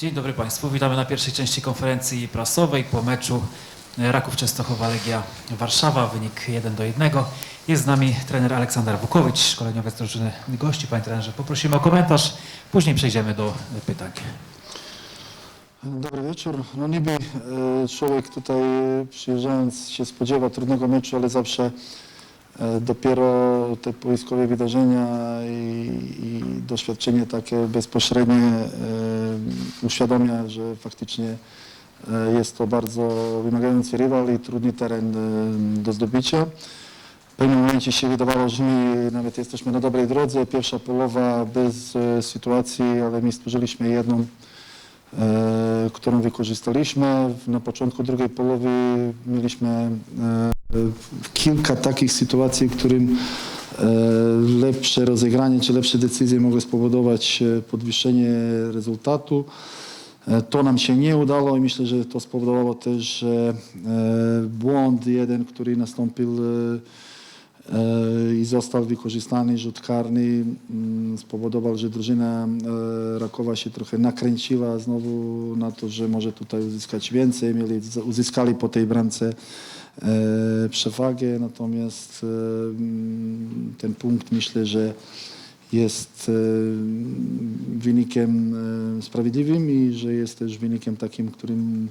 Dzień dobry Państwu. Witamy na pierwszej części konferencji prasowej po meczu Raków Częstochowa Legia Warszawa. Wynik 1 do 1. Jest z nami trener Aleksander Wukowicz, szkoleniowiec drużyny gości. Panie trenerze, poprosimy o komentarz, później przejdziemy do pytań. Dobry wieczór. No niby e, człowiek tutaj e, przyjeżdżając się spodziewa trudnego meczu, ale zawsze dopiero te boiskowe wydarzenia i, i doświadczenie takie bezpośrednie e, uświadamia, że faktycznie e, jest to bardzo wymagający rywal i trudny teren e, do zdobycia. W pewnym momencie się wydawało, że my nawet jesteśmy na dobrej drodze. Pierwsza połowa bez e, sytuacji, ale my stworzyliśmy jedną e, którą wykorzystaliśmy. Na początku drugiej połowy mieliśmy e, kilka takich sytuacji, w którym e, lepsze rozegranie czy lepsze decyzje mogły spowodować e, podwyższenie rezultatu. E, To nam się nie udało i myślę, że to spowodowało też, że błąd jeden, który nastąpił i został wykorzystany rzut karny mm, spowodował, że drużyna Rakowa się trochę nakręciła znowu na to, że może tutaj uzyskać więcej. Mieli, uzyskali po tej bramce przewagę, natomiast e, mm, ten punkt myślę, że jest e, wynikiem e, sprawiedliwym i że jest też wynikiem takim, którym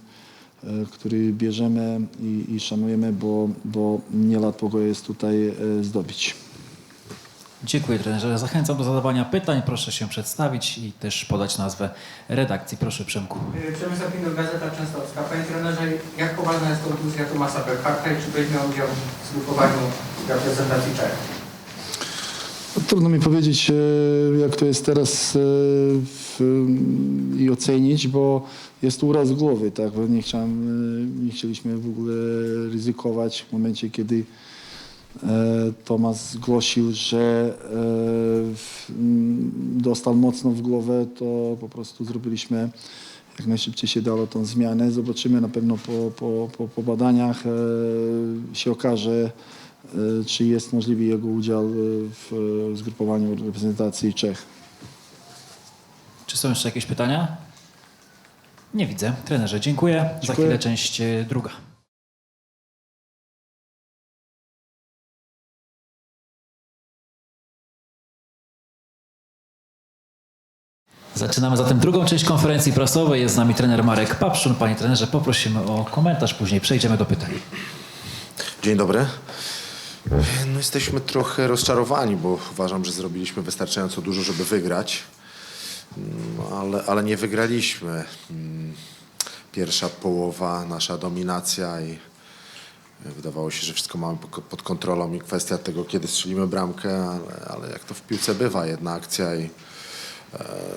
e, który bierzemy i, i szanujemy, bo, bo niełatwo go jest tutaj e, zdobyć. Dziękuję trenerze. Zachęcam do zadawania pytań. Proszę się przedstawić i też podać nazwę redakcji. Proszę Przemku. Przemysław Pinur, Gazeta Częstochowska. Panie trenerze, jak poważna jest kontuzja Tomasa Berharta i czy będzie miał udział w zgrupowaniu reprezentacji Czech? No, Trudno mi powiedzieć, e, jak to jest teraz w, i ocenić, bo jest uraz głowy, tak? Bo Nie, chciałem, nie chcieliśmy w ogóle ryzykować w momencie, kiedy Tomasz zgłosił, że e, dostał mocno w głowę, to po prostu zrobiliśmy jak najszybciej się dało tą zmianę. Zobaczymy na pewno po, po, po, po badaniach e, się okaże, e, czy jest możliwy jego udział e, w e, zgrupowaniu reprezentacji Czech. Czy są jeszcze jakieś pytania? Nie widzę. Trenerze, dziękuję. Za Dziękuję. chwilę część e, druga. Zaczynamy zatem drugą część konferencji prasowej. Jest z nami trener Marek Papszun. Panie trenerze, poprosimy o komentarz, później przejdziemy do pytań. Dzień dobry. No jesteśmy trochę rozczarowani, bo uważam, że zrobiliśmy wystarczająco dużo, żeby wygrać, Mm, ale, ale nie wygraliśmy. Mm, Pierwsza połowa, nasza dominacja i wydawało się, że wszystko mamy pod kontrolą i kwestia tego, kiedy strzelimy bramkę, ale, ale jak to w piłce bywa, jedna akcja i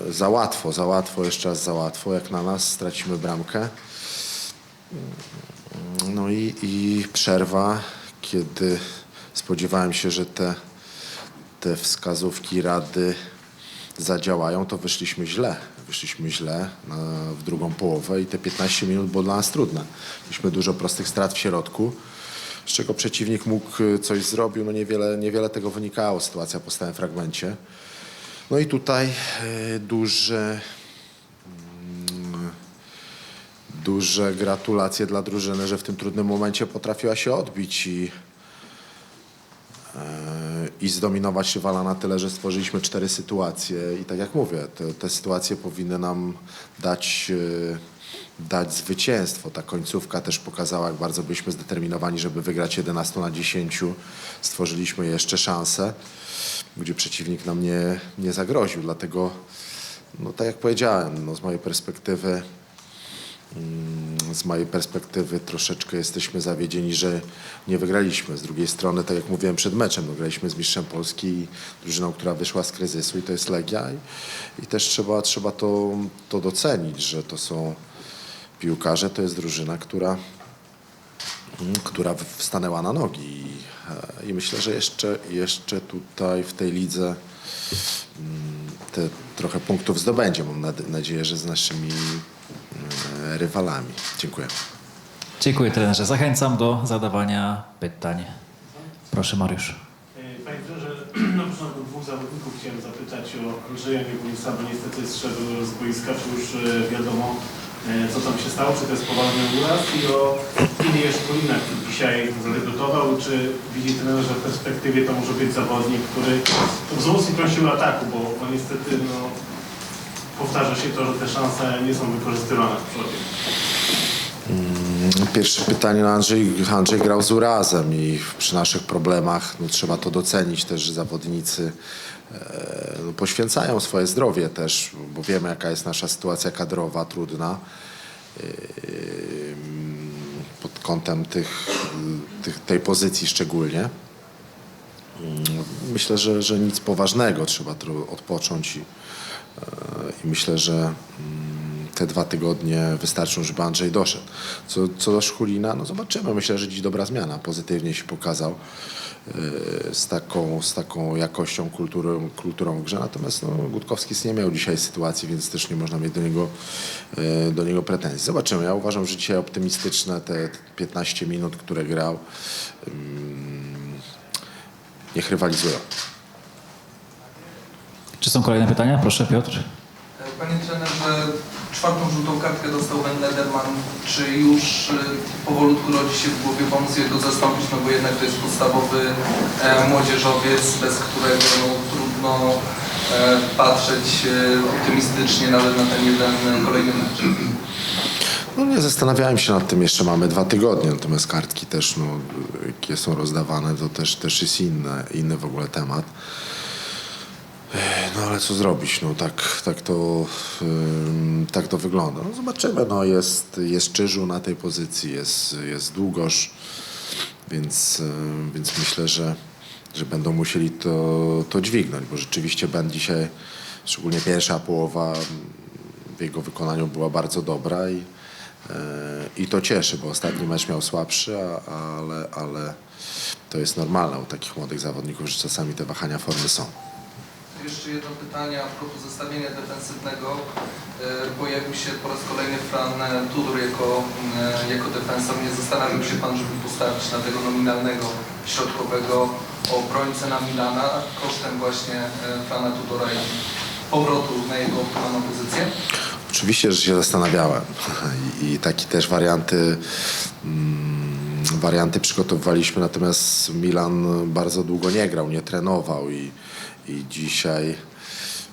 za łatwo, za łatwo, jeszcze raz za łatwo, jak na nas stracimy bramkę. No i, i przerwa, kiedy spodziewałem się, że te, te wskazówki rady zadziałają, to wyszliśmy źle. Wyszliśmy źle na, w drugą połowę i te 15 minut było dla nas trudne. Mieliśmy dużo prostych strat w środku, z czego przeciwnik mógł y, coś zrobił. No niewiele, niewiele tego wynikało, sytuacja po stałym fragmencie. No i tutaj y, duże duże gratulacje dla drużyny, że w tym trudnym momencie potrafiła się odbić i, e, i zdominować rywala na tyle, że stworzyliśmy cztery sytuacje. I tak jak mówię, te, te sytuacje powinny nam dać, e, dać zwycięstwo. Ta końcówka też pokazała, jak bardzo byliśmy zdeterminowani, żeby wygrać 11 na 10. Stworzyliśmy jeszcze szansę, gdzie przeciwnik nam nie, nie zagroził. Dlatego, no tak jak powiedziałem, no z mojej perspektywy z mojej perspektywy troszeczkę jesteśmy zawiedzieni, że nie wygraliśmy. Z drugiej strony, tak jak mówiłem przed meczem, no, graliśmy z mistrzem Polski drużyną, która wyszła z kryzysu i to jest Legia i, i też trzeba, trzeba to, to docenić, że to są piłkarze, to jest drużyna, która, mm, która w- stanęła na nogi i, e, i myślę, że jeszcze, jeszcze tutaj w tej lidze mm, te trochę punktów zdobędzie. Mam nad- nadzieję, że z naszymi rywalami. Dziękuję. Dziękuję trenerze. Zachęcam do zadawania pytań. Proszę Mariusz. Panie trenerze, na początku dwóch zawodników chciałem zapytać, o Andrzeja Niewulica, bo niestety zszedł z boiska, czy już e, wiadomo e, co tam się stało, czy to jest poważny uraz i o Ilię Szkolina, który dzisiaj zadebiutował, czy widzi trener, że w perspektywie to może być zawodnik, który wzmocni siłę ataku, bo, bo niestety no, powtarza się to, że te szanse nie są wykorzystywane w przodzie. Pierwsze pytanie, no Andrzej, Andrzej grał z urazem i przy naszych problemach no, trzeba to docenić też, że zawodnicy e, no, poświęcają swoje zdrowie też, bo wiemy jaka jest nasza sytuacja kadrowa, trudna. Ym, pod kątem tych, tych, tej pozycji szczególnie. Ym, Myślę, że, że nic poważnego, trzeba odpocząć i, e, i myślę, że mm, te dwa tygodnie wystarczą, żeby Andrzej doszedł. Co, co do Szkulina, no zobaczymy. Myślę, że dziś dobra zmiana. Pozytywnie się pokazał e, z taką, z taką jakością, kulturą, kulturą grze. Natomiast no, Gutkowski nie miał dzisiaj sytuacji, więc też nie można mieć do niego, e, do niego pretensji. Zobaczymy. Ja uważam, że dzisiaj optymistyczne te 15 minut, które grał, ym, niech rywalizują. Czy są kolejne pytania? Proszę Piotr. Panie trenerze, czwartą żółtą kartkę dostał Ben Lederman. Czy już y, powolutku rodzi się w głowie pomysł jego zastąpić, no bo jednak to jest podstawowy e, młodzieżowiec, bez którego no, trudno e, patrzeć e, optymistycznie nawet na ten jeden kolejny mecz. No nie zastanawiałem się nad tym, jeszcze mamy dwa tygodnie, natomiast kartki też, no, jakie są rozdawane, to też, też jest inny, inny w ogóle temat. No ale co zrobić, no tak, tak, to, ym, tak to wygląda. No, zobaczymy, no jest, jest Czyżu na tej pozycji, jest, jest Długosz, więc, ym, więc myślę, że, że będą musieli to, to dźwignąć, bo rzeczywiście Ben dzisiaj, szczególnie pierwsza połowa w jego wykonaniu była bardzo dobra i, e, i to cieszy, bo ostatni mecz miał słabszy, a, ale, ale to jest normalne u takich młodych zawodników, że czasami te wahania formy są. Jeszcze jedno pytanie a propos zestawienia defensywnego. E, Pojawił się po raz kolejny Fran e, Tudor jako, e, jako defensor. Nie zastanawiał się Pan, żeby postawić na tego nominalnego środkowego obrońcę na Milana kosztem właśnie e, Frana Tudora i powrotu na jego optymalną pozycję? Oczywiście, że się zastanawiałem i, i takie też warianty, mm, warianty przygotowywaliśmy, natomiast Milan bardzo długo nie grał, nie trenował i, i dzisiaj,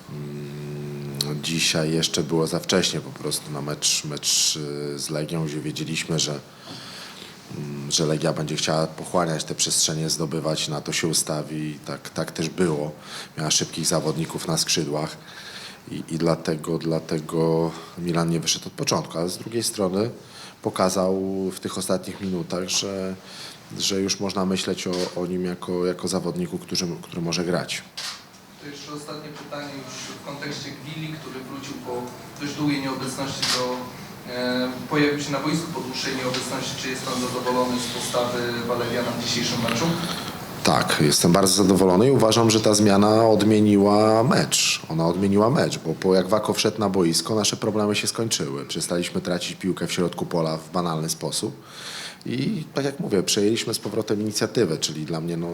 mm, dzisiaj jeszcze było za wcześnie po prostu na mecz, mecz y, z Legią, gdzie wiedzieliśmy, że, mm, że Legia będzie chciała pochłaniać te przestrzenie, zdobywać, na to się ustawi tak, tak też było. Miała szybkich zawodników na skrzydłach i, i dlatego, dlatego Milan nie wyszedł od początku, ale z drugiej strony pokazał w tych ostatnich minutach, że, że już można myśleć o, o nim jako, jako zawodniku, który, który może grać. To jeszcze ostatnie pytanie już w kontekście Gwili, który wrócił po dość długiej nieobecności do e, pojawił się na boisku po dłuższej nieobecności. Czy jest Pan zadowolony z postawy Waleriana w dzisiejszym meczu? Tak, jestem bardzo zadowolony i uważam, że ta zmiana odmieniła mecz. Ona odmieniła mecz, bo po jak Wako wszedł na boisko, nasze problemy się skończyły. Przestaliśmy tracić piłkę w środku pola w banalny sposób. I tak jak mówię, przejęliśmy z powrotem inicjatywę, czyli dla mnie no,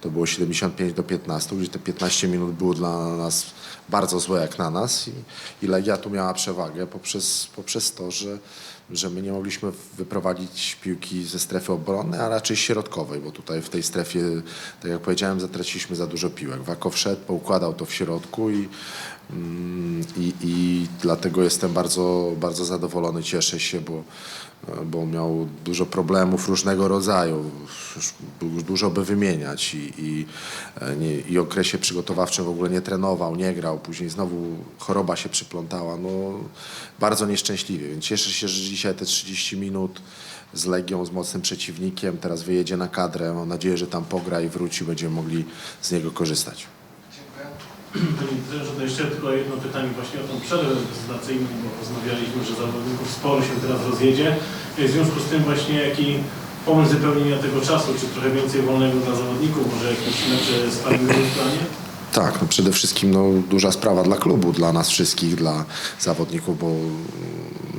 to było 75 do 15, gdzie te 15 minut było dla nas bardzo złe jak na nas i, i Legia tu miała przewagę poprzez, poprzez to, że, że my nie mogliśmy wyprowadzić piłki ze strefy obronnej, a raczej środkowej, bo tutaj w tej strefie, tak jak powiedziałem, zatraciliśmy za dużo piłek. Wako wszedł, poukładał to w środku i, i, i dlatego jestem bardzo, bardzo zadowolony, cieszę się, bo, bo miał dużo problemów różnego rodzaju, dużo by wymieniać i, i, e, nie, i okresie przygotowawczym w ogóle nie trenował, nie grał, później znowu choroba się przyplątała, no bardzo nieszczęśliwie, więc cieszę się, że dzisiaj te 30 minut z Legią, z mocnym przeciwnikiem, teraz wyjedzie na kadrę, mam nadzieję, że tam pogra i wróci, będziemy mogli z niego korzystać. Panie to jeszcze tylko jedno pytanie właśnie o tą przerwę reprezentacyjną, bo rozmawialiśmy, że zawodników sporo się teraz rozjedzie. W związku z tym właśnie jaki pomysł wypełnienia tego czasu, czy trochę więcej wolnego dla zawodników, może jakieś mecze w planie? Tak, no przede wszystkim no, duża sprawa dla klubu, dla nas wszystkich, dla zawodników, bo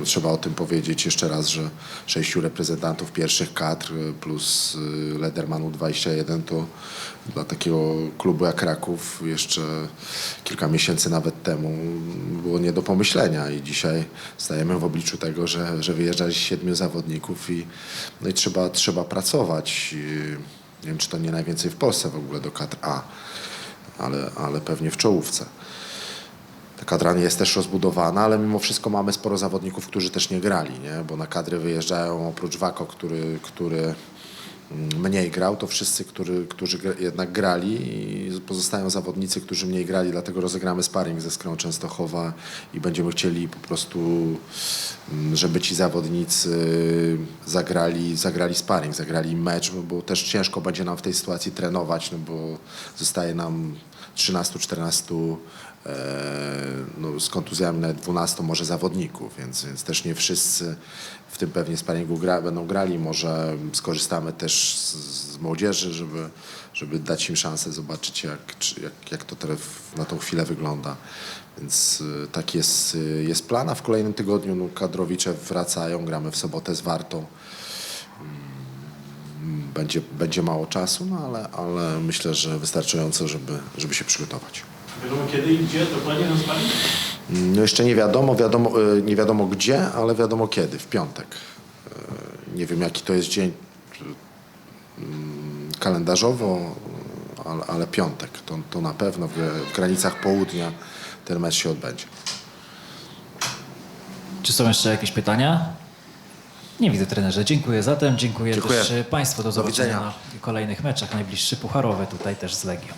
trzeba o tym powiedzieć jeszcze raz, że sześciu reprezentantów pierwszych kadr y, plus y, Ledermanu 21 to dla takiego klubu jak Kraków jeszcze kilka miesięcy nawet temu było nie do pomyślenia i dzisiaj stajemy w obliczu tego, że, że wyjeżdża siedmiu zawodników i, no i trzeba, trzeba pracować. Y, Nie wiem, czy to nie najwięcej w Polsce w ogóle do kadr A, ale, ale pewnie w czołówce. Ta kadra jest też rozbudowana, ale mimo wszystko mamy sporo zawodników, którzy też nie grali, nie? bo na kadry wyjeżdżają oprócz Wako, który, który mniej grał, to wszyscy, który, którzy jednak grali i pozostają zawodnicy, którzy mniej grali, dlatego rozegramy sparring ze Skrą Częstochowa i będziemy chcieli po prostu, mm, żeby ci zawodnicy zagrali, zagrali sparring, zagrali mecz, bo- też ciężko będzie nam w tej sytuacji trenować, no bo zostaje nam 13-14 e, no, z kontuzjami nawet 12 może zawodników, więc, więc też nie wszyscy w tym pewnie sparingu gra, będą grali. Może skorzystamy też z, z młodzieży, żeby, żeby dać im szansę zobaczyć, jak, czy, jak, jak to teraz na tą chwilę wygląda. Więc y, tak jest, y, jest plan, a w kolejnym tygodniu no, kadrowicze wracają, gramy w sobotę z Wartą. Mm, Będzie, będzie mało czasu, no ale, ale myślę, że wystarczająco, żeby, żeby się przygotować. Wiadomo kiedy i gdzie dokładnie ten sparring? No jeszcze nie wiadomo, wiadomo, e, nie wiadomo gdzie, ale wiadomo kiedy, w piątek. E, Nie wiem jaki to jest dzień mm, kalendarzowo, ale, ale piątek. To, to na pewno w, w granicach południa ten mecz się odbędzie. Czy są jeszcze jakieś pytania? Nie widzę trenerze. Dziękuję zatem. Dziękuję, Dziękuję. też e, Państwu. Do Do zobaczenia widzenia. na kolejnych meczach. Najbliższy pucharowy tutaj też z Legią.